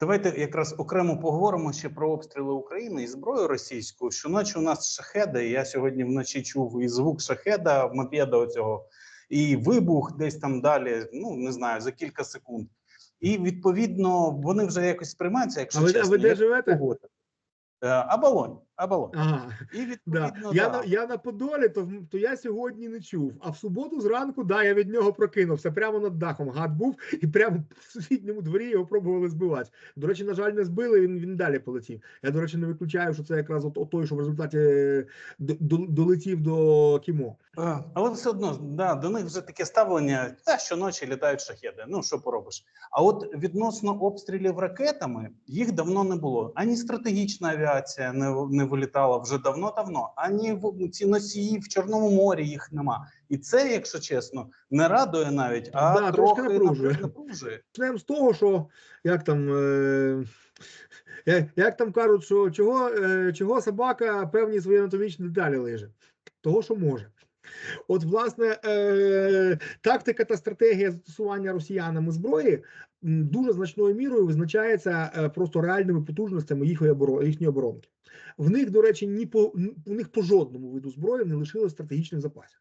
Давайте якраз окремо поговоримо ще про обстріли України і зброю російську. Щоночі у нас шахеди. Я сьогодні вночі чув і звук шахеда, мопеда оцього, і вибух десь там далі. Ну не знаю, за кілька секунд. І відповідно вони вже якось сприймаються, якщо А ви, а ви де живете? погода. Оболонь. Ага. І Да. Я, да. на, я на Подолі, то, то я сьогодні не чув. А в суботу зранку, да, я від нього прокинувся прямо над дахом. Гад був, і прямо в сусідньому дворі його пробували збивати. До речі, на жаль, не збили. Він він далі полетів. Я, до речі, не виключаю, що це якраз от, от той, що в результаті е, до- до- долетів до Кімо. Е, Але все одно да, до них вже таке ставлення, та щоночі літають шахеди. Ну що поробиш? А от відносно обстрілів ракетами їх давно не було. Ані стратегічна авіація не, не вилітала вже давно-давно, ані в ці носії в Чорному морі їх нема. І це, якщо чесно, не радує навіть, а Да, трохи напружує. напру- напружує. Почнемо з того, що як там. Е... Як, там кажуть, що чого, е, чого собака певні свої анатомічні деталі лиже? Того, що може. От, власне, е, тактика та стратегія застосування росіянами зброї дуже значною мірою визначається е, просто реальними потужностями їхньої оборони їхньої оборонки. В них, до речі, ні по у них по жодному виду зброї не лишилось стратегічних запасів.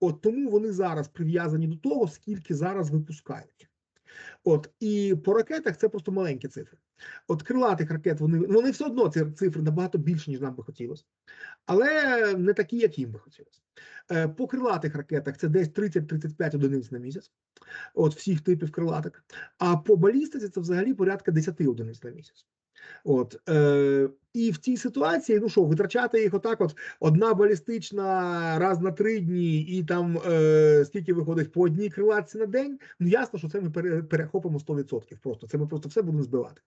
От тому вони зараз прив'язані до того, скільки зараз випускають. От і по ракетах це просто маленькі цифри. От крилатих ракет вони вони все одно ці цифри набагато більше, ніж нам би хотілося, але не такі, як їм би хотілося. Е, По крилатих ракетах це десь 30-35 одиниць на місяць, от всіх типів крилаток. А по балістиці це взагалі порядка 10 одиниць на місяць. От е, і в цій ситуації, ну що, витрачати їх отак, от одна балістична раз на три дні, і там е, скільки виходить по одній крилатці на день. Ну ясно, що це ми перехопимо 100%. Просто це ми просто все будемо збивати.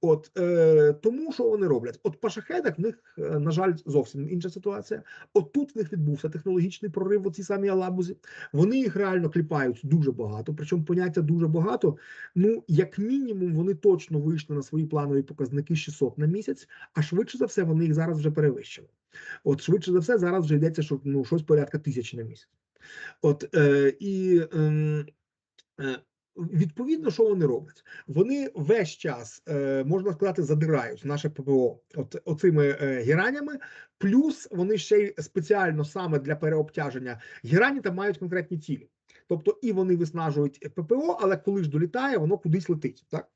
От е, тому, що вони роблять? От по шахедах в них, е, на жаль, зовсім інша ситуація. От тут в них відбувся технологічний прорив у цій самій Алабузі. Вони їх реально кліпають дуже багато. Причому поняття дуже багато. Ну, як мінімум, вони точно вийшли на свої планові показники 600 на місяць, а швидше за все, вони їх зараз вже перевищили. От швидше за все, зараз вже йдеться, що ну щось порядка тисячі на місяць. От е, і ем, е, відповідно, що вони роблять? Вони весь час, е, можна сказати, задирають наше ППО от оцими е, геранями. Плюс вони ще й спеціально саме для переобтяження герані там мають конкретні цілі. Тобто і вони виснажують ППО, але коли ж долітає, воно кудись летить. Так?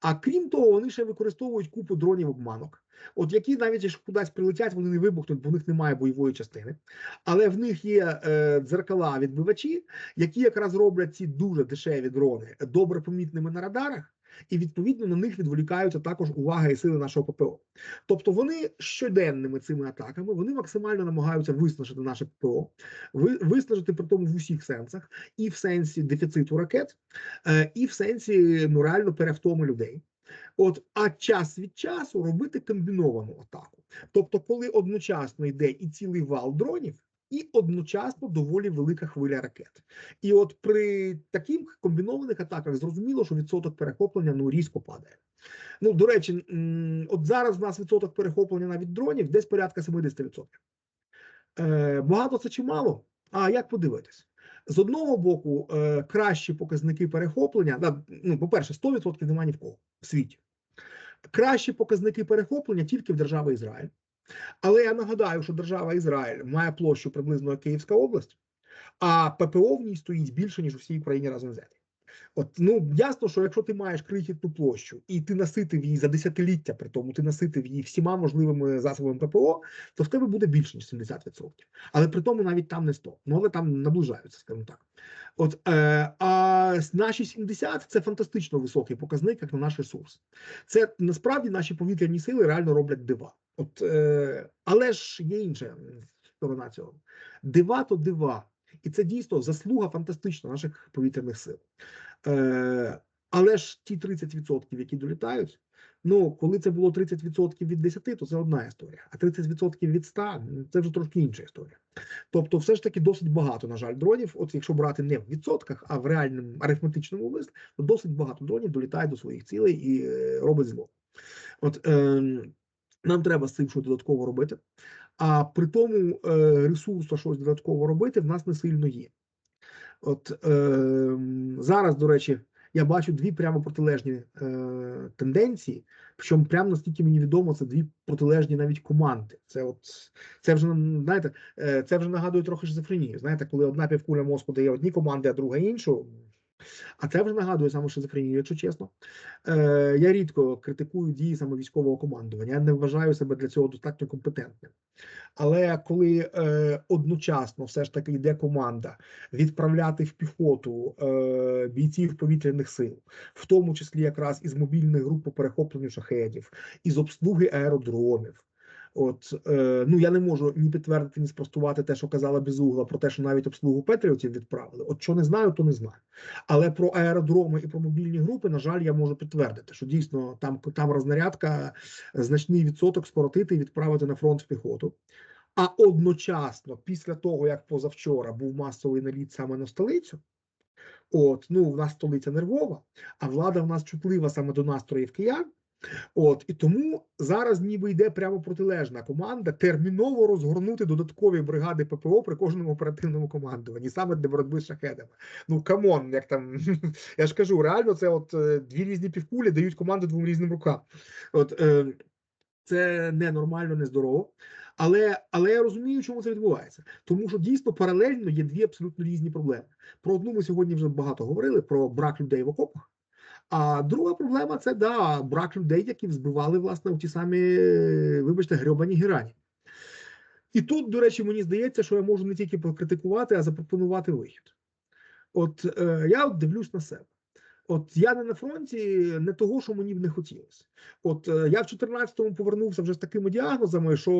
А крім того, вони ще використовують купу дронів обманок, от які навіть якщо кудись прилетять, вони не вибухнуть, бо в них немає бойової частини. Але в них є е, дзеркала відбивачі, які якраз роблять ці дуже дешеві дрони добре помітними на радарах. І відповідно на них відволікаються також увага і сили нашого ППО. Тобто вони щоденними цими атаками вони максимально намагаються виснажити наше ППО, виснажити при тому в усіх сенсах, і в сенсі дефіциту ракет, е, і в сенсі ну реально перевтоми людей. От, а час від часу робити комбіновану атаку. Тобто, коли одночасно йде і цілий вал дронів, і одночасно доволі велика хвиля ракет. І от при таких комбінованих атаках зрозуміло, що відсоток перехоплення ну різко падає. Ну, до речі, от зараз в нас відсоток перехоплення навіть дронів десь порядка 70%. Е, багато це чи мало? А як подивитись? З одного боку, е, кращі показники перехоплення, ну, по-перше, 100% немає ні в кого в світі. Кращі показники перехоплення тільки в держави Ізраїль. Але я нагадаю, що держава Ізраїль має площу приблизно Київська область, а ППО в ній стоїть більше, ніж у всій Україні разом взяти. От ну ясно, що якщо ти маєш крихітну площу і ти наситив її за десятиліття, при тому ти наситив її всіма можливими засобами ППО, то в тебе буде більше ніж 70%. Але при тому навіть там не 100, ну але там наближаються, скажімо так. От е, а наші 70 – це фантастично високий показник, як на наш ресурс. Це насправді наші повітряні сили реально роблять дива. От, е, але ж є інша сторона цього. Дива то дива. І це дійсно заслуга фантастична наших повітряних сил. Е, але ж ті 30%, які долітають, ну коли це було 30% від 10, то це одна історія. А 30% від 100 ну, це вже трошки інша історія. Тобто, все ж таки досить багато, на жаль, дронів. От якщо брати не в відсотках, а в реальному арифметичному вислі, то досить багато дронів долітає до своїх цілей і е, робить зло. От е, нам треба з цим щось додатково робити. А при тому е, ресурсу щось додатково робити в нас не сильно є. От е, зараз, до речі, я бачу дві прямо протилежні е, тенденції. Причому прямо наскільки мені відомо, це дві протилежні навіть команди. Це от це вже знаєте, е, це вже нагадує трохи шизофренію. Знаєте, коли одна півкуля мозку дає одні команди, а друга іншу. А це вже нагадує саме шизофренію, якщо чесно. Е, я рідко критикую дії саме військового командування. Я не вважаю себе для цього достатньо компетентним. Але коли е, одночасно все ж таки йде команда відправляти в піхоту е, бійців повітряних сил, в тому числі якраз із мобільних груп по перехопленню шахедів, із обслуги аеродромів. От е, ну я не можу ні підтвердити, ні спростувати те, що казала Безугла, про те, що навіть обслугу Петріотів відправили. От що не знаю, то не знаю. Але про аеродроми і про мобільні групи, на жаль, я можу підтвердити, що дійсно там там рознарядка значний відсоток скоротити і відправити на фронт в піхоту. А одночасно, після того як позавчора був масовий наліт саме на столицю. От ну в нас столиця нервова, а влада в нас чутлива саме до настроїв киян. От і тому зараз ніби йде прямо протилежна команда терміново розгорнути додаткові бригади ППО при кожному оперативному командуванні, саме для боротьби з шахедами. Ну камон, як там я ж кажу, реально це от е, дві різні півкулі дають команду двом різним рукам. От е, це ненормально, нездорово. Але але я розумію, чому це відбувається, тому що дійсно паралельно є дві абсолютно різні проблеми. Про одну ми сьогодні вже багато говорили: про брак людей в окопах. А друга проблема це да, брак людей, які взбивали власне у ті самі, вибачте, грьобані гірані. І тут, до речі, мені здається, що я можу не тільки покритикувати, а запропонувати вихід. От е, я дивлюсь на себе. От я не на фронті, не того, що мені б не хотілося. От е, я в 14-му повернувся вже з такими діагнозами, що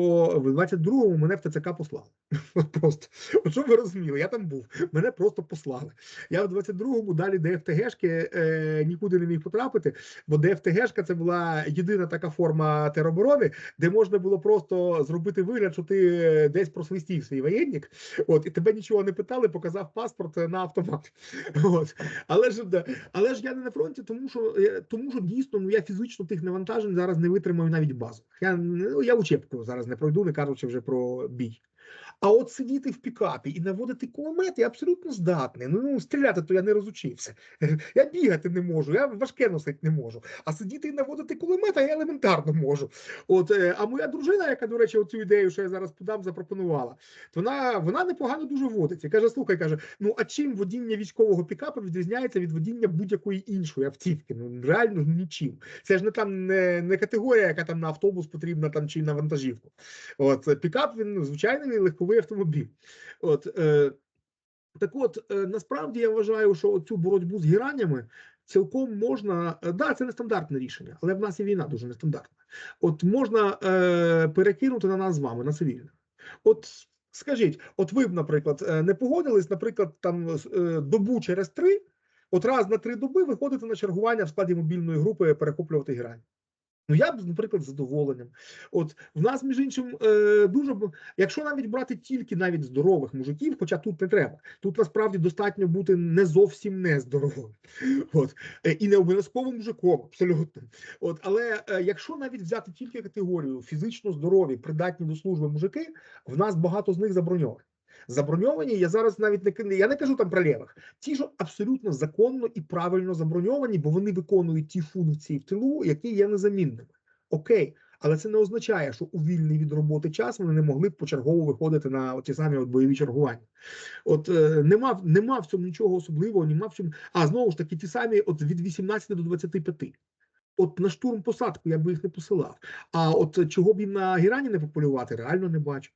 в 22-му мене в ТЦК послали. От просто, от що ви розуміли, я там був, мене просто послали. Я в 22-му далі ДФТГшки е, нікуди не міг потрапити, бо ДФТГшка це була єдина така форма тероборони, де можна було просто зробити вигляд, що ти десь просвистів свій воєнник, от і тебе нічого не питали, показав паспорт на автомат. От. Але ж але ж я не на фронті, тому що е, тому що дійсно ну я фізично тих навантажень зараз не витримаю навіть базу. Я ну, я учебку зараз не пройду, не кажучи вже про бій. А от сидіти в пікапі і наводити кулемет я абсолютно здатний. Ну, ну стріляти то я не розучився. Я бігати не можу, я важке носити не можу. А сидіти і наводити кулемет я елементарно можу. От, е, А моя дружина, яка, до речі, цю ідею, що я зараз подам, запропонувала, то вона вона непогано дуже водить. І каже: слухай, каже: ну а чим водіння військового пікапа відрізняється від водіння будь-якої іншої автівки? Ну реально нічим. Це ж не там не, не категорія, яка там на автобус потрібна там чи на вантажівку. От пікап він звичайний легковий автомобіль. От е, так, от е, насправді я вважаю, що цю боротьбу з гіранями цілком можна. Е, да, це нестандартне рішення, але в нас і війна дуже нестандартна. От можна е, перекинути на нас з вами на цивільних. От скажіть, от ви б, наприклад, е, не погодились, наприклад, там е, добу через три, от раз на три доби виходити на чергування в складі мобільної групи перехоплювати грані. Ну, я б, наприклад, з задоволенням. От в нас, між іншим, е, дуже якщо навіть брати тільки навіть здорових мужиків, хоча тут не треба, тут насправді достатньо бути не зовсім нездоровим. От е, і не обов'язково мужиком, абсолютно. От, але е, якщо навіть взяти тільки категорію фізично здорові, придатні до служби мужики, в нас багато з них заброньовані заброньовані. Я зараз навіть не я не кажу там про лівих. Ті, що абсолютно законно і правильно заброньовані, бо вони виконують ті функції в тилу, які є незамінними. Окей. Але це не означає, що у вільний від роботи час вони не могли б почергово виходити на ті самі от бойові чергування. От е, нема нема в цьому нічого особливого, нема в цьому. А знову ж таки, ті самі от від 18 до 25. От на штурм посадку я би їх не посилав. А от чого б їм на Гірані не пополювати, реально не бачу.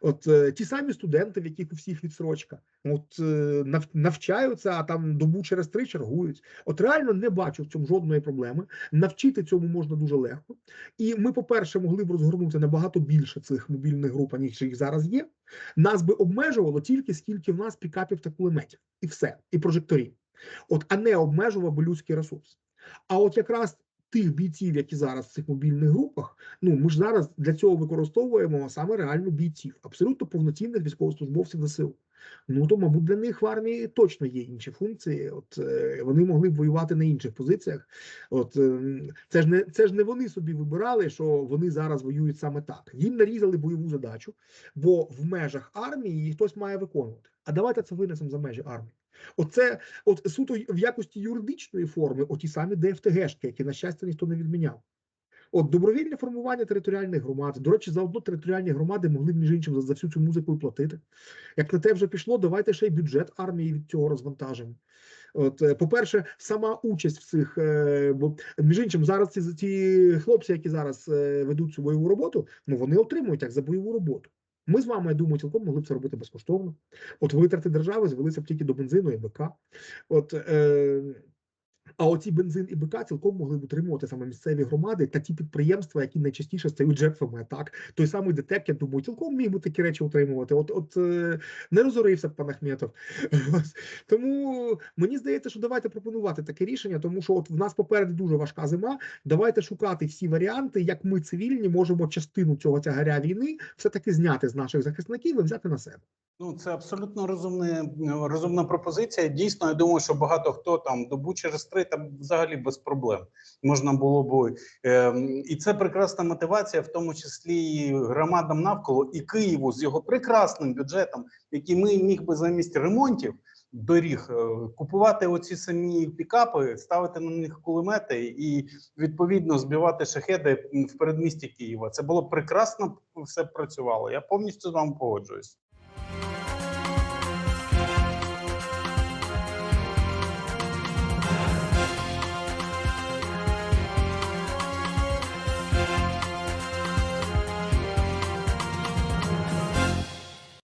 От е, ті самі студенти, в яких у всіх відсрочка, от е, навчаються, а там добу через три чергують. От реально не бачу в цьому жодної проблеми. Навчити цьому можна дуже легко. І ми, по-перше, могли б розгорнути набагато більше цих мобільних груп, ніж їх зараз є. Нас би обмежувало тільки скільки в нас пікапів та кулеметів, і все, і прожекторів. От, а не обмежував би людський ресурс. А от якраз тих бійців, які зараз в цих мобільних групах, ну ми ж зараз для цього використовуємо саме реально бійців, абсолютно повноцінних військовослужбовців ЗСУ. Ну то, мабуть, для них в армії точно є інші функції. От е, вони могли б воювати на інших позиціях. От е, це ж не це ж не вони собі вибирали, що вони зараз воюють саме так. Їм нарізали бойову задачу, бо в межах армії її хтось має виконувати. А давайте це винесемо за межі армії. Оце от суто в якості юридичної форми, оті самі ДФТГшки, які на щастя ніхто не відміняв. От добровільне формування територіальних громад. До речі, заодно територіальні громади могли між іншим за, за всю цю музику і платити. Як на те вже пішло, давайте ще й бюджет армії від цього розвантажимо. От, е, по-перше, сама участь в цих, е, бо між іншим, зараз ці, ці хлопці, які зараз е, ведуть цю бойову роботу, ну вони отримують як за бойову роботу. Ми з вами, я думаю, цілком могли б це робити безкоштовно. От витрати держави звелися б тільки до бензину і БК. От, е, а оці бензин і БК цілком могли б утримувати саме місцеві громади та ті підприємства, які найчастіше стають жертвами атак. Той самий ДТЕК, я думаю, цілком міг би такі речі утримувати. От, от е, не розорився б пан Ахметов. Тому мені здається, що давайте пропонувати таке рішення, тому що от в нас попереду дуже важка зима. Давайте шукати всі варіанти, як ми цивільні можемо частину цього тягаря війни все таки зняти з наших захисників і взяти на себе. Ну, це абсолютно розумне, розумна пропозиція. Дійсно, я думаю, що багато хто там добу через три там взагалі без проблем можна було б. Е, і це прекрасна мотивація, в тому числі і громадам навколо і Києву з його прекрасним бюджетом, який ми міг би замість ремонтів доріг е, купувати оці самі пікапи, ставити на них кулемети і відповідно збивати шахеди в передмісті Києва. Це було прекрасно, все працювало. Я повністю з вами погоджуюсь.